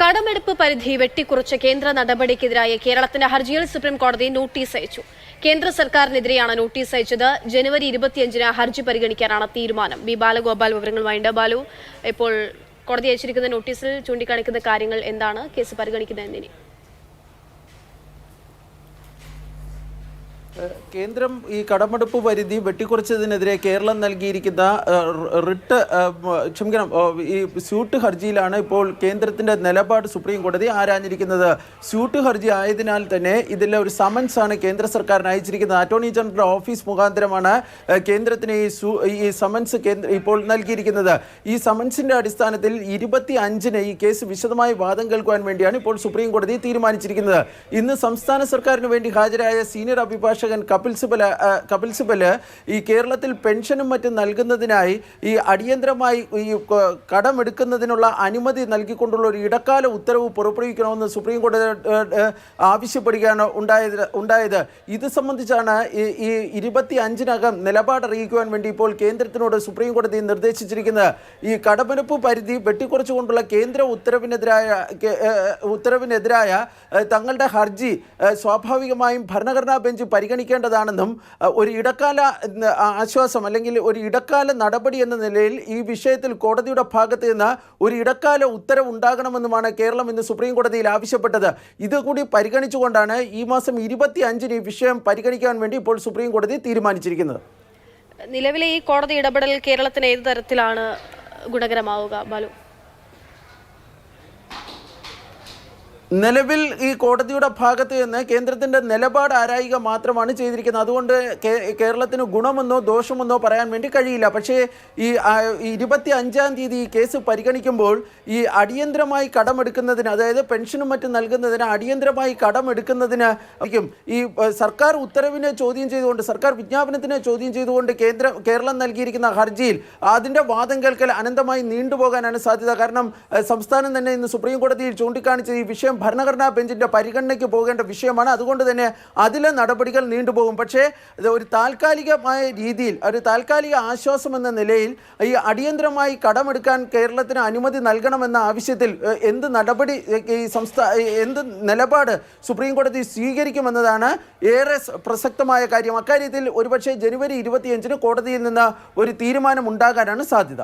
കടമെടുപ്പ് പരിധി വെട്ടിക്കുറച്ച കേന്ദ്ര നടപടിക്കെതിരായ കേരളത്തിന്റെ ഹർജിയിൽ സുപ്രീം കോടതി നോട്ടീസ് അയച്ചു. കേന്ദ്ര സർക്കാരിനെതിരെയാണ് നോട്ടീസ് അയച്ചത്. ജനുവരി ഇരുപത്തിയഞ്ചിന് ഹർജി പരിഗണിക്കാനാണ് തീരുമാനം. ബി ബാലഗോപാൽ വിവരങ്ങളുമായുണ്ട്. ബാലു ഇപ്പോൾ കോടതി അയച്ചിരിക്കുന്ന നോട്ടീസിൽ ചൂണ്ടിക്കാണിക്കുന്ന കാര്യങ്ങൾ എന്താണ്? കേസ് പരിഗണിക്കുന്നതെന്നിനി. കേന്ദ്രം ഈ കടമെടുപ്പ് പരിധി വെട്ടിക്കുറച്ചതിനെതിരെ കേരളം നൽകിയിരിക്കുന്ന റിട്ട് ക്ഷമിക്കണം ഈ സ്യൂട്ട് ഹർജിയിലാണ് ഇപ്പോൾ കേന്ദ്രത്തിന്റെ നിലപാട് സുപ്രീം കോടതി ആരാഞ്ഞിരിക്കുന്നത്. സ്യൂട്ട് ഹർജി ആയതിനാൽ തന്നെ ഇതിലെ ഒരു സമൻസ് ആണ് കേന്ദ്ര സർക്കാരിന് അയച്ചിരിക്കുന്നത്. അറ്റോർണി ജനറൽ ഓഫീസ് മുഖാന്തരമാണ് കേന്ദ്രത്തിന് ഈ ഈ സമൻസ് കേന്ദ്ര ഇപ്പോൾ നൽകിയിരിക്കുന്നത്. ഈ സമൻസിന്റെ അടിസ്ഥാനത്തിൽ ഇരുപത്തി അഞ്ചിന് ഈ കേസ് വിശദമായി വാദം കേൾക്കുവാൻ വേണ്ടിയാണ് ഇപ്പോൾ സുപ്രീം കോടതി തീരുമാനിച്ചിരിക്കുന്നത്. ഇന്ന് സംസ്ഥാന സർക്കാരിന് വേണ്ടി ഹാജരായ സീനിയർ അഭിഭാഷകൻ കപിൽ സിബൽ കപിൽ സിബൽ ഈ കേരളത്തിൽ പെൻഷനും മറ്റും നൽകുന്നതിനായി ഈ അടിയന്തരമായി ഈ കടമെടുക്കുന്നതിനുള്ള അനുമതി നൽകിക്കൊണ്ടുള്ള ഒരു ഇടക്കാല ഉത്തരവ് പുറപ്പെടുവിക്കണമെന്ന് സുപ്രീം കോടതി ആവശ്യപ്പെടുകയാണ് ഉണ്ടായത് ഉണ്ടായത്. ഇത് സംബന്ധിച്ചാണ് ഈ ഇരുപത്തി അഞ്ചിനകം നിലപാട് അറിയിക്കുവാൻ വേണ്ടി ഇപ്പോൾ കേന്ദ്രത്തിനോട് സുപ്രീം കോടതി നിർദ്ദേശിച്ചിരിക്കുന്നത്. ഈ കടമെടുപ്പ് പരിധി വെട്ടിക്കുറച്ചുകൊണ്ടുള്ള കേന്ദ്ര ഉത്തരവിനെതിരായ ഉത്തരവിനെതിരായ തങ്ങളുടെ ഹർജി സ്വാഭാവികമായും ഭരണഘടനാ ബെഞ്ച് പരിഗണിക്കേണ്ടതാണെന്നും ഒരു ഇടക്കാല ആശ്വാസം അല്ലെങ്കിൽ ഒരു ഇടക്കാല നടപടി എന്ന നിലയിൽ ഈ വിഷയത്തിൽ കോടതിയുടെ ഭാഗത്ത് നിന്ന് ഒരു ഇടക്കാല ഉത്തരവുണ്ടാകണമെന്നുമാണ് കേരളം ഇന്ന് സുപ്രീം കോടതിയിൽ ആവശ്യപ്പെട്ടത്. ഇതുകൂടി പരിഗണിച്ചുകൊണ്ടാണ് ഈ മാസം ഇരുപത്തി അഞ്ചിന് ഈ വിഷയം പരിഗണിക്കാൻ വേണ്ടി ഇപ്പോൾ സുപ്രീം കോടതി തീരുമാനിച്ചിരിക്കുന്നത്. നിലവിലെ ഈ കോടതി ഇടപെടൽ കേരളത്തിന് ഏത് തരത്തിലാണ് ഗുണകരമാവുക ബാലു? നിലവിൽ ഈ കോടതിയുടെ ഭാഗത്ത് നിന്ന് കേന്ദ്രത്തിന്റെ നിലപാട് ആരായുക മാത്രമാണ് ചെയ്തിരിക്കുന്നത്. അതുകൊണ്ട് കേരളത്തിന് ഗുണമെന്നോ ദോഷമെന്നോ പറയാൻ വേണ്ടി കഴിയില്ല. പക്ഷേ ഈ ഇരുപത്തി അഞ്ചാം തീയതി ഈ കേസ് പരിഗണിക്കുമ്പോൾ ഈ അടിയന്തരമായി കടമെടുക്കുന്നതിന് അതായത് പെൻഷനും മറ്റും നൽകുന്നതിന് അടിയന്തരമായി കടമെടുക്കുന്നതിന് ഈ സർക്കാർ ഉത്തരവിനെ ചോദ്യം ചെയ്തുകൊണ്ട് സർക്കാർ വിജ്ഞാപനത്തിനെ ചോദ്യം ചെയ്തുകൊണ്ട് കേന്ദ്ര കേരളം നൽകിയിരിക്കുന്ന ഹർജിയിൽ അതിന്റെ വാദം കേൾക്കൽ അനന്തമായി നീണ്ടുപോകാനാണ് സാധ്യത. കാരണം സംസ്ഥാനം തന്നെ ഇന്ന് സുപ്രീം കോടതിയിൽ ചൂണ്ടിക്കാണിച്ചത് ഈ വിഷയം ഭരണഘടനാ ബെഞ്ചിന്റെ പരിഗണനയ്ക്ക് പോകേണ്ട വിഷയമാണ്. അതുകൊണ്ട് തന്നെ അതിലെ നടപടികൾ നീണ്ടുപോകും. പക്ഷേ ഒരു താൽക്കാലികമായ രീതിയിൽ ഒരു താൽക്കാലിക ആശ്വാസം എന്ന നിലയിൽ ഈ അടിയന്തരമായി കടമെടുക്കാൻ കേരളത്തിന് അനുമതി നൽകണമെന്ന ആവശ്യത്തിൽ എന്ത് നടപടി ഈ സംസ്ഥാന എന്ത് നിലപാട് സുപ്രീം കോടതി സ്വീകരിക്കുമെന്നതാണ് ഏറെ പ്രസക്തമായ കാര്യം. അക്കാര്യത്തിൽ ഒരുപക്ഷെ ജനുവരി ഇരുപത്തിയഞ്ചിന് കോടതിയിൽ നിന്ന് ഒരു തീരുമാനം ഉണ്ടാകാനാണ് സാധ്യത.